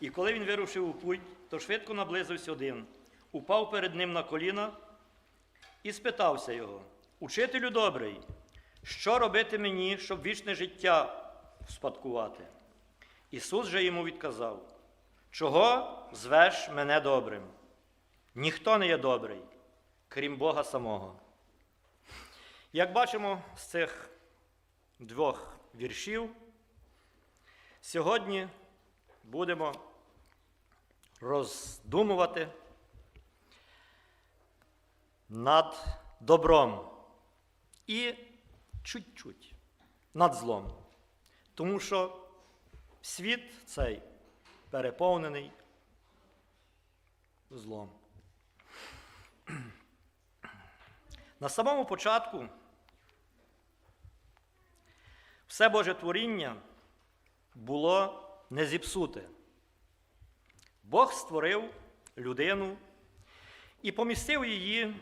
І коли він вирушив у путь, то швидко наблизився один, упав перед ним на коліна і спитався його: Учителю добрий, що робити мені, щоб вічне життя спадкувати? Ісус же йому відказав: Чого звеш мене добрим? Ніхто не є добрий, крім Бога самого. Як бачимо з цих двох віршів, сьогодні будемо роздумувати над добром і чуть-чуть над злом. Тому що світ цей переповнений злом. На самому початку все Боже творіння було не зіпсуте. Бог створив людину і помістив її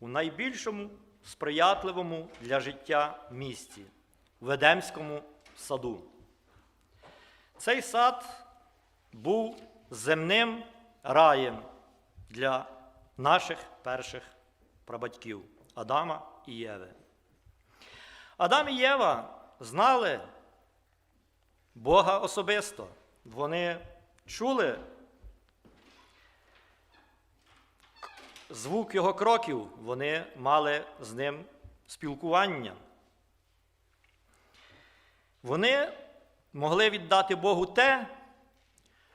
у найбільшому сприятливому для життя місці в Едемському саду. Цей сад був земним раєм для наших перших прабатьків Адама і Єви. Адам і Єва знали Бога особисто. Вони чули звук його кроків, вони мали з ним спілкування. Вони могли віддати Богу те,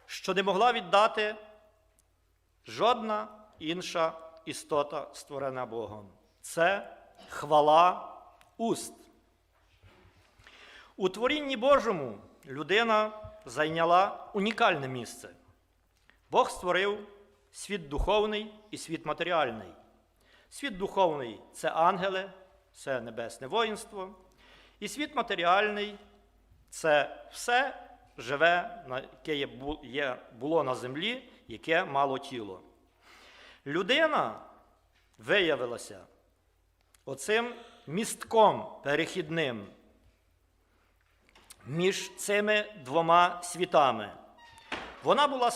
що не могла віддати жодна інша істота, створена Богом. Це хвала уст. У творінні Божому людина зайняла унікальне місце. Бог створив світ духовний і світ матеріальний. Світ духовний це ангели, це небесне воїнство. І світ матеріальний це все живе, яке є, було на землі, яке мало тіло. Людина виявилася оцим містком перехідним між цими двома світами. Вона була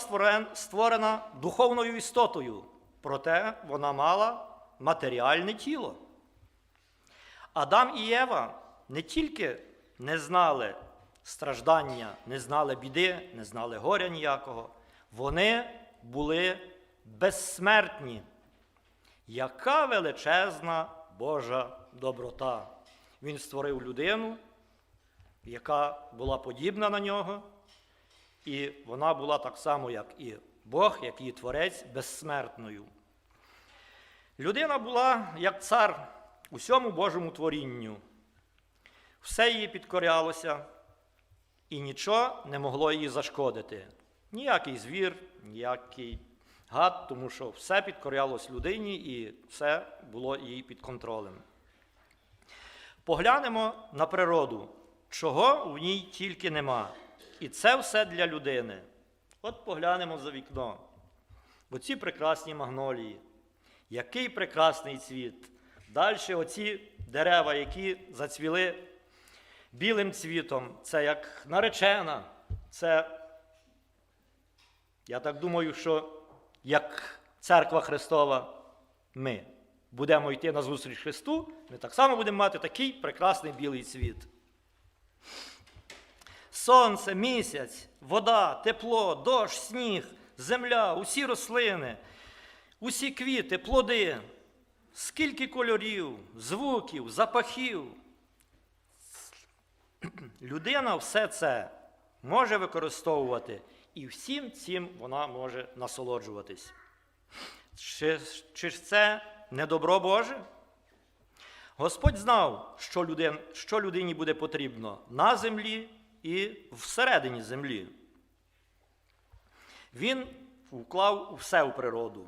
створена духовною істотою, проте вона мала матеріальне тіло. Адам і Єва не тільки не знали страждання, не знали біди, не знали горя ніякого, вони були безсмертні. Яка величезна Божа доброта! Він створив людину, яка була подібна на нього, і вона була так само, як і Бог, як і Творець, безсмертною. Людина була як цар усьому Божому творінню. Все її підкорялося, і нічого не могло її зашкодити. Ніякий звір, ніякий гад, тому що все підкорялось людині і все було їй під контролем. Поглянемо на природу, чого в ній тільки нема. І це все для людини. От поглянемо за вікно. Оці прекрасні магнолії. Який прекрасний цвіт. Далі оці дерева, які зацвіли білим цвітом, це як наречена. Це, я так думаю, що як церква Христова, ми будемо йти на зустріч Христу, ми так само будемо мати такий прекрасний білий цвіт. Сонце, місяць, вода, тепло, дощ, сніг, земля, усі рослини, усі квіти, плоди, скільки кольорів, звуків, запахів. Людина все це може використовувати, і всім цим вона може насолоджуватись. Чи, чи ж це не добро Боже? Господь знав, що, людин, що людині буде потрібно на землі і всередині землі. Він вклав все у природу,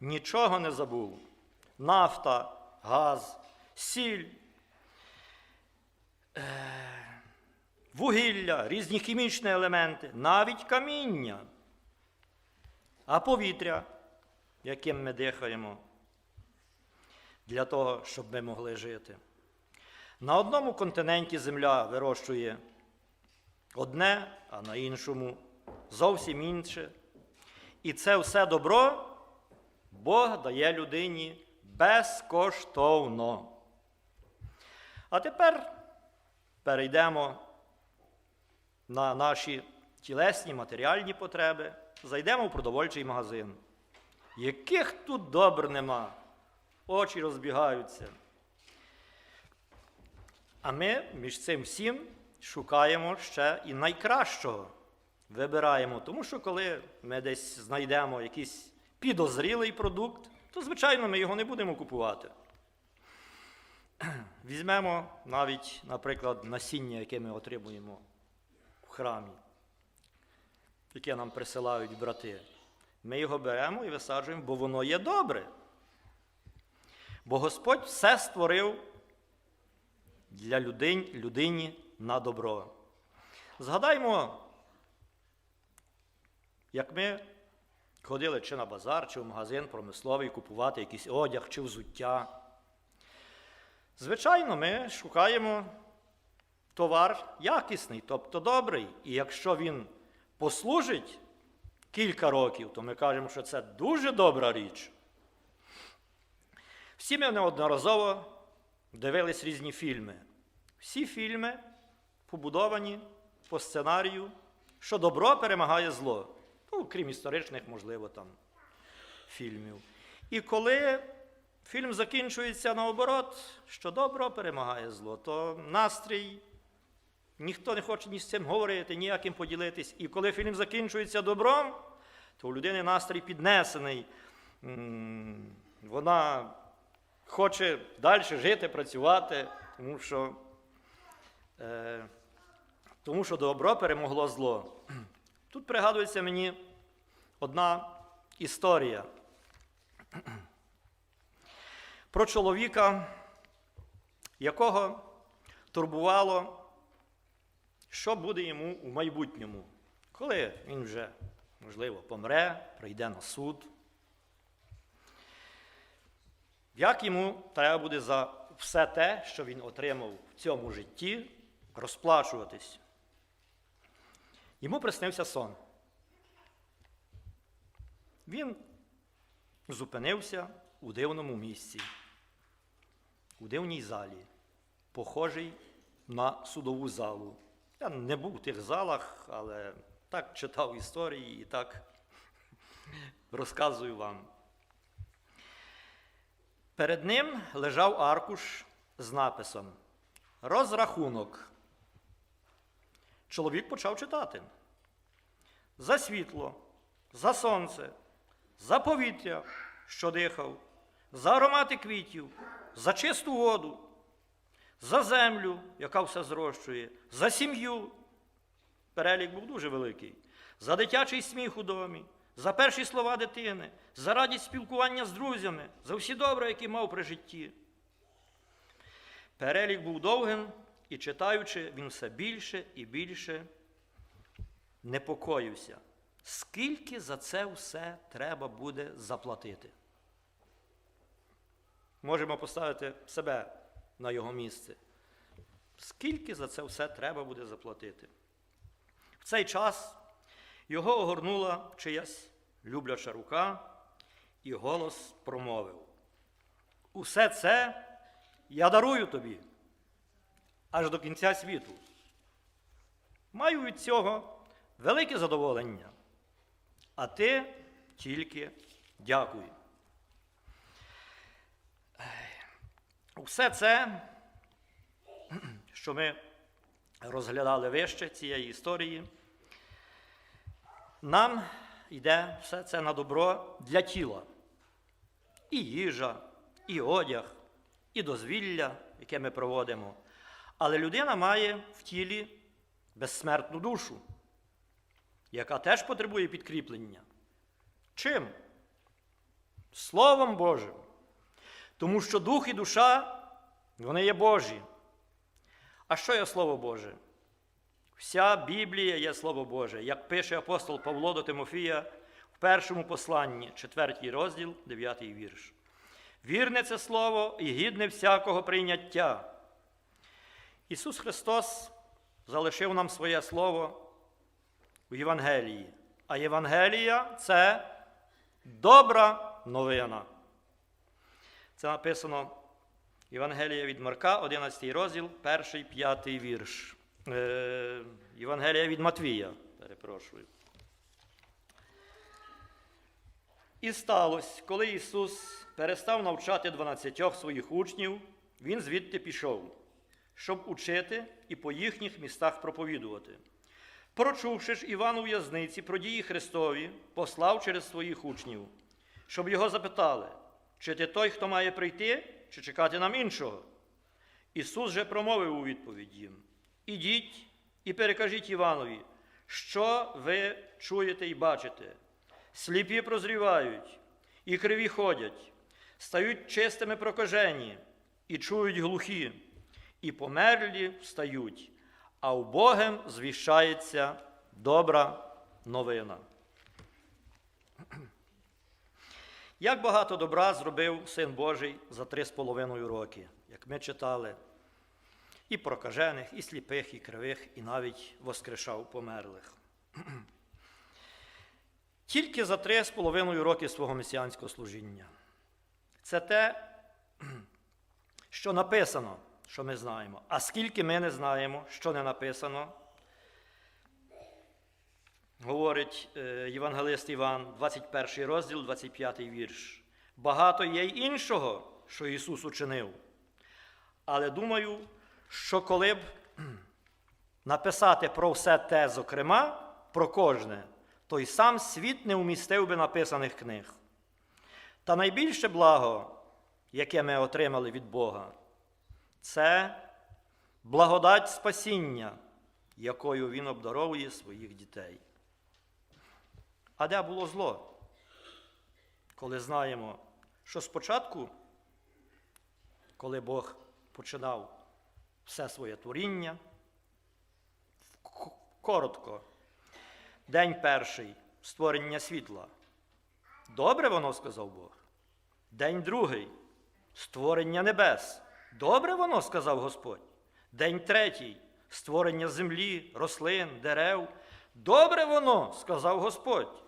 нічого не забув. Нафта, газ, сіль, е, вугілля, різні хімічні елементи, навіть каміння, а повітря, яким ми дихаємо, для того, щоб ми могли жити. На одному континенті земля вирощує одне, а на іншому зовсім інше. І це все добро Бог дає людині безкоштовно. А тепер перейдемо на наші тілесні матеріальні потреби, зайдемо в продовольчий магазин. Яких тут добр нема, очі розбігаються. А ми між цим всім шукаємо ще і найкращого. Вибираємо, тому що коли ми десь знайдемо якийсь підозрілий продукт, то, звичайно, ми його не будемо купувати. Візьмемо навіть, наприклад, насіння, яке ми отримуємо в храмі, яке нам присилають брати. Ми його беремо і висаджуємо, бо воно є добре. Бо Господь все створив для людині на добро. Згадаймо, як ми ходили чи на базар, чи в магазин промисловий купувати якийсь одяг чи взуття. Звичайно, ми шукаємо товар якісний, тобто добрий. І якщо він послужить кілька років, то ми кажемо, що це дуже добра річ. Всі ми неодноразово дивились різні фільми. Всі фільми побудовані по сценарію, що добро перемагає зло. Ну, крім історичних, можливо, там фільмів. І коли фільм закінчується наоборот, що добро перемагає зло, то настрій, ніхто не хоче ні з цим говорити, ніяким поділитись. І коли фільм закінчується добром, то у людини настрій піднесений. Вона хоче далі жити, працювати, тому що, е, тому що добро перемогло зло. Тут пригадується мені одна історія про чоловіка, якого турбувало, що буде йому у майбутньому, коли він вже, можливо, помре, прийде на суд. Як йому треба буде за все те, що він отримав в цьому житті, розплачуватись? Йому приснився сон. Він зупинився у дивному місці, у дивній залі, похожий на судову залу. Я не був в тих залах, але так читав історії і так розказую вам. Перед ним лежав аркуш з написом Розрахунок. Чоловік почав читати. За світло, за сонце, за повітря, що дихав, за аромати квітів, за чисту воду, за землю, яка все зрощує, за сім'ю. Перелік був дуже великий, за дитячий сміх у домі, за перші слова дитини, за радість спілкування з друзями, за всі добре, які мав при житті. Перелік був довгим, і читаючи, він все більше і більше непокоївся. Скільки за це все треба буде заплатити? Можемо поставити себе на його місце. Скільки за це все треба буде заплатити? В цей час його огорнула чиясь любляча рука, і голос промовив: Усе це я дарую тобі аж до кінця світу. Маю від цього велике задоволення, а ти тільки дякуй. Все це, що ми розглядали вище цієї історії, нам йде все це на добро для тіла. І їжа, і одяг, і дозвілля, яке ми проводимо. Але людина має в тілі безсмертну душу, яка теж потребує підкріплення. Чим? Словом Божим. Тому що дух і душа, вони є Божі. А що є Слово Боже? Вся Біблія є Слово Боже, як пише апостол Павло до Тимофія в першому посланні, 4 розділ, 9 вірш. Вірне це слово і гідне всякого прийняття. Ісус Христос залишив нам своє Слово в Євангелії, А Євангелія це добра новина. Це написано Євангелія від Марка, 11 розділ, 1, 5 вірш. Е, Євангелія від Матвія, перепрошую. І сталося, коли Ісус перестав навчати дванадцятьох своїх учнів, Він звідти пішов, щоб учити і по їхніх містах проповідувати. Прочувши ж Іван у в'язниці про дії Христові, послав через своїх учнів, щоб його запитали, чи ти той, хто має прийти, чи чекати нам іншого. Ісус же промовив у відповідь їм: Ідіть і перекажіть Іванові, що ви чуєте і бачите. Сліпі прозрівають, і криві ходять, стають чистими прокажені, і чують глухі, і померлі встають, а убогим звіщається добра новина. Як багато добра зробив Син Божий за три з половиною роки, як ми читали, і прокажених, і сліпих, і кривих, і навіть воскрешав померлих. Тільки за три з половиною роки свого месіанського служіння. Це те, що написано, що ми знаємо. А скільки ми не знаємо, що не написано, говорить е, євангелист Іван, 21 розділ, 25 вірш. Багато є й іншого, що Ісус учинив. Але думаю, що коли б написати про все те, зокрема, про кожне, то й сам світ не вмістив би написаних книг. Та найбільше благо, яке ми отримали від Бога, це благодать спасіння, якою Він обдаровує своїх дітей. А де було зло? Коли знаємо, що спочатку, коли Бог починав все своє творіння, коротко, день перший створення світла. Добре воно, сказав Бог. День другий створення небес. Добре воно, сказав Господь. День третій створення землі, рослин, дерев. Добре воно, сказав Господь.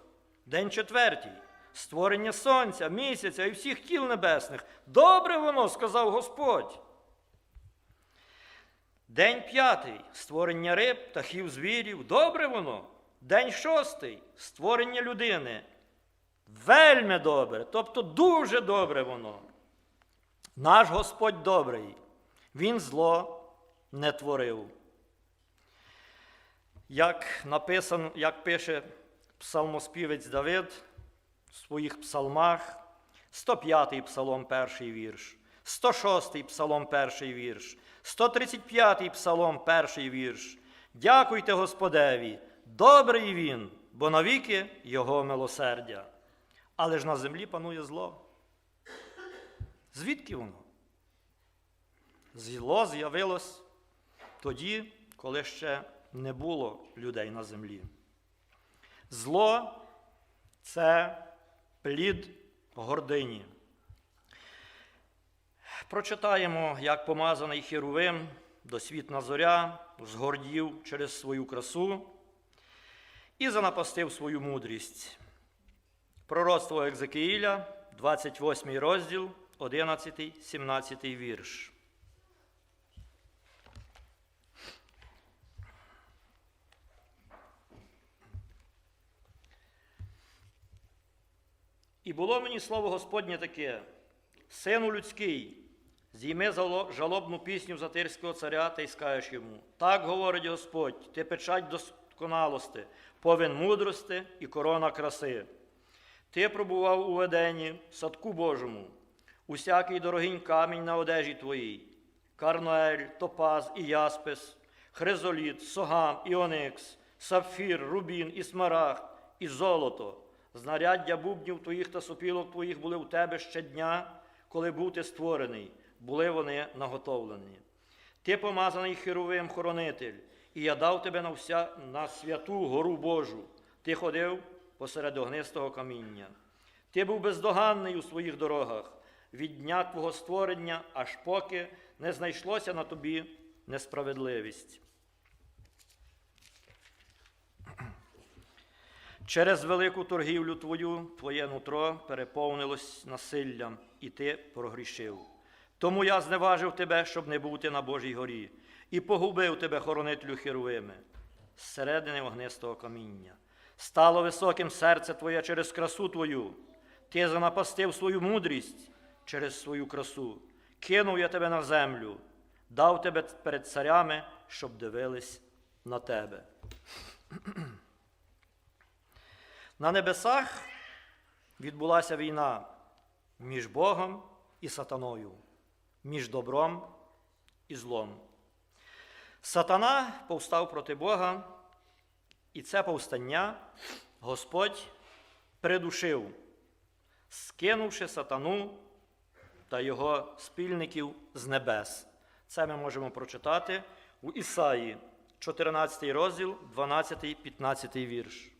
День четвертій створення сонця, місяця і всіх тіл небесних. Добре воно, сказав Господь. День п'ятий створення риб, птахів, звірів. Добре воно. День шостий створення людини. Вельми добре, тобто дуже добре воно. Наш Господь добрий, Він зло не творив. Як написано, як пише псалмоспівець Давид в своїх псалмах, 105-й псалом, перший вірш, 106-й псалом, перший вірш, 135-й псалом, перший вірш. Дякуйте Господеві, добрий він, бо навіки його милосердя. Але ж на землі панує зло. Звідки воно? Зло з'явилось тоді, коли ще не було людей на землі. Зло це плід гордині. Прочитаємо, як помазаний Херовим досвітна зоря згордів через свою красу і занапастив свою мудрість. Пророцтво Екзекиїля, 28 розділ, 11, 17 вірш. І було мені слово Господнє таке: Сину людський, зійми жалобну пісню за тирського царя та й скажеш йому. Так говорить Господь, ти печать досконалости, повен мудрости і корона краси. Ти пробував у Едені, садку Божому, усякий дорогий камінь на одежі твоїй, карноель, топаз і яспис, хризоліт, согам і сапфір, рубін і смарагд, і золото. Знаряддя бубнів твоїх та сопілок твоїх були у тебе щодня, коли був ти створений, були вони наготовлені. Ти помазаний херовим хоронитель, і я дав тебе на, вся, на святу гору Божу. Ти ходив посеред огнистого каміння. Ти був бездоганний у своїх дорогах від дня твого створення, аж поки не знайшлося на тобі несправедливість. Через велику торгівлю твою твоє нутро переповнилось насиллям, і ти прогрішив. Тому я зневажив тебе, щоб не бути на Божій горі, і погубив тебе хоронителю херовими, зсередини вогнистого каміння. Стало високим серце твоє через красу твою, ти занапастив свою мудрість через свою красу. Кинув я тебе на землю, дав тебе перед царями, щоб дивились на тебе. На небесах відбулася війна між Богом і сатаною, між добром і злом. Сатана повстав проти Бога, і це повстання Господь придушив, скинувши сатану та його спільників з небес. Це ми можемо прочитати у Ісаї, 14 розділ, 12, 15 вірш.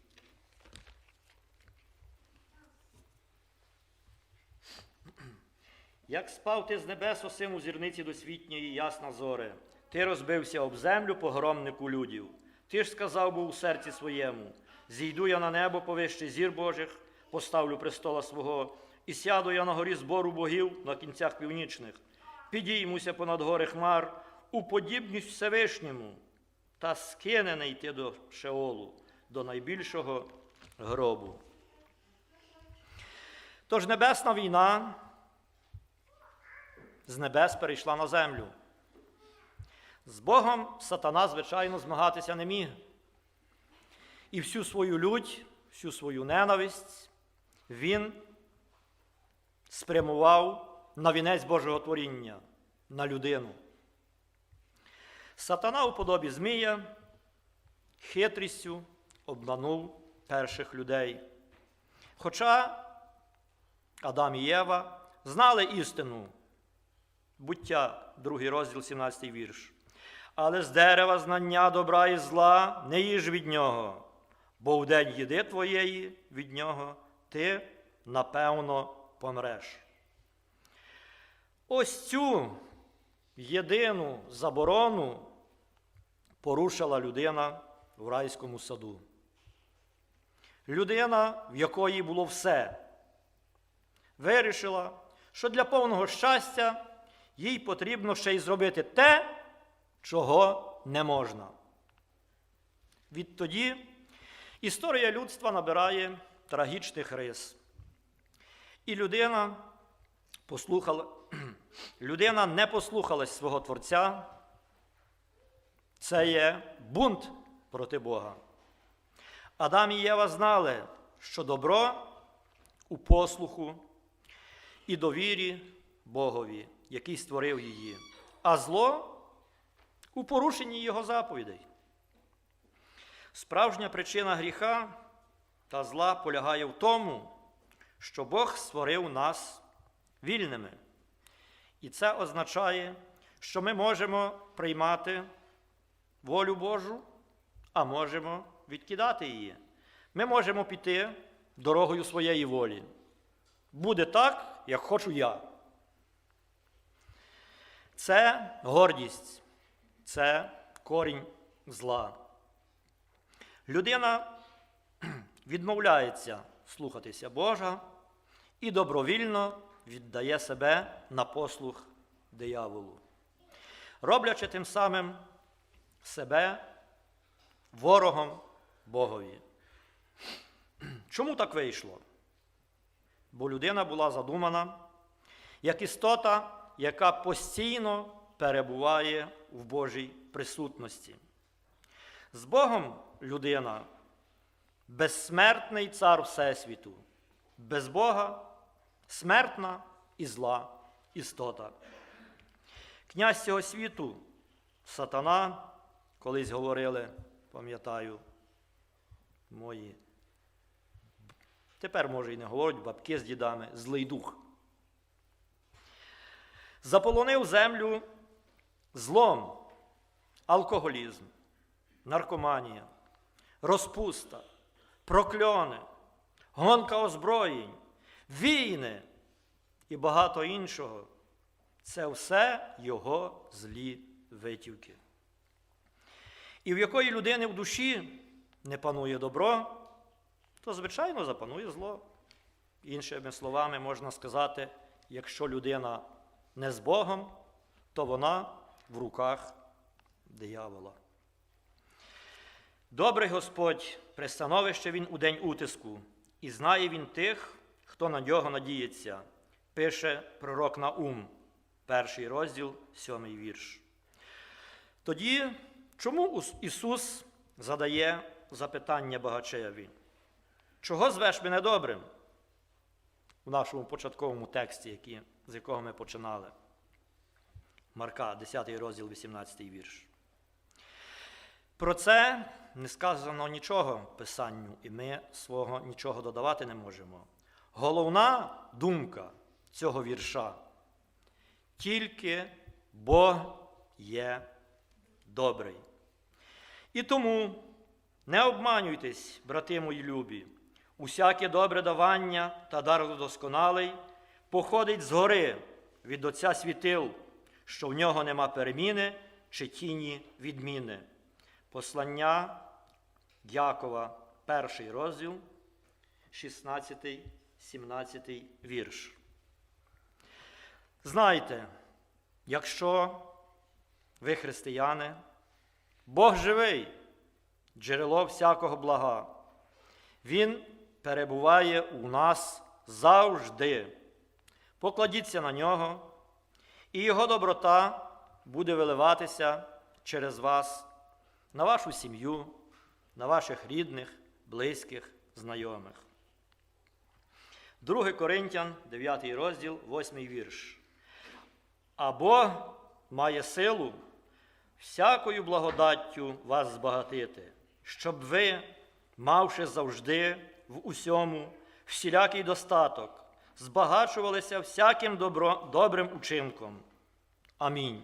Як спав ти з небес осим у зірниці досвітньої ясна зоре, ти розбився об землю погромнику людів. Ти ж сказав був у серці своєму: зійду я на небо повище зір Божих, поставлю престола свого, і сяду я на горі збору богів на кінцях північних, підіймуся понад гори хмар, уподібнюсь Всевишньому, та скине не йти до Шеолу, до найбільшого гробу. Тож небесна війна з небес перейшла на землю. З Богом сатана, звичайно, змагатися не міг. І всю свою лють, всю свою ненависть він спрямував на вінець Божого творіння, на людину. Сатана у подобі Змія хитрістю обманув перших людей. Хоча Адам і Єва знали істину, буття, другий розділ, 17 вірш. Але з дерева знання добра і зла не їж від нього, бо в день їди твоєї від нього ти напевно помреш. Ось цю єдину заборону порушила людина в райському саду. Людина, в якої було все, вирішила, що для повного щастя їй потрібно ще й зробити те, чого не можна. Відтоді історія людства набирає трагічних рис. І людина послухала, людина не послухалась свого Творця. Це є бунт проти Бога. Адам і Єва знали, що добро у послуху і довірі Богові, який створив її, а зло у порушенні Його заповідей. Справжня причина гріха та зла полягає в тому, що Бог створив нас вільними. І це означає, що ми можемо приймати волю Божу, а можемо відкидати її. Ми можемо піти дорогою своєї волі. Буде так, як хочу я. Це гордість, це корінь зла. Людина відмовляється слухатися Божа і добровільно віддає себе на послух дияволу, роблячи тим самим себе ворогом Богові. Чому так вийшло? Бо людина була задумана як істота, яка постійно перебуває в Божій присутності. З Богом людина безсмертний цар Всесвіту, без Бога смертна і зла істота. Князь цього світу, сатана, колись говорили, пам'ятаю, мої. Тепер, може, і не говорять бабки з дідами, злий дух. Заполонив землю злом, алкоголізм, наркоманія, розпуста, прокльони, гонка озброєнь, війни і багато іншого. Це все його злі витівки. І в якої людини в душі не панує добро, то, звичайно, запанує зло. Іншими словами, можна сказати, якщо людина не з Богом, то вона в руках диявола. Добрий Господь пристановище Він у день утиску, і знає Він тих, хто на нього надіється, пише пророк Наум, перший розділ, сьомий вірш. Тоді, чому Ісус задає запитання багачеві? Чого звеш мене добрим? У нашому початковому тексті, які, з якого ми починали. Марка, 10 розділ, 18 вірш. Про це не сказано нічого Писанню, і ми свого нічого додавати не можемо. Головна думка цього вірша тільки Бог є добрий. І тому не обманюйтесь, брати мої любі, усяке добре давання та дар досконалий походить згори від Отця світил, що в нього нема переміни чи тіні відміни. Послання Якова, перший розділ, 16, 17 вірш. Знайте, якщо ви християни, Бог живий, джерело всякого блага. Він перебуває у нас завжди. Покладіться на нього, і Його доброта буде виливатися через вас на вашу сім'ю, на ваших рідних, близьких, знайомих. 2 Коринтян, 9 розділ, 8 вірш. А Бог має силу всякою благодаттю вас збагатити, щоб ви, мавши завжди в усьому всілякий достаток, збагачувалися всяким добро, добрим учинком. Амінь.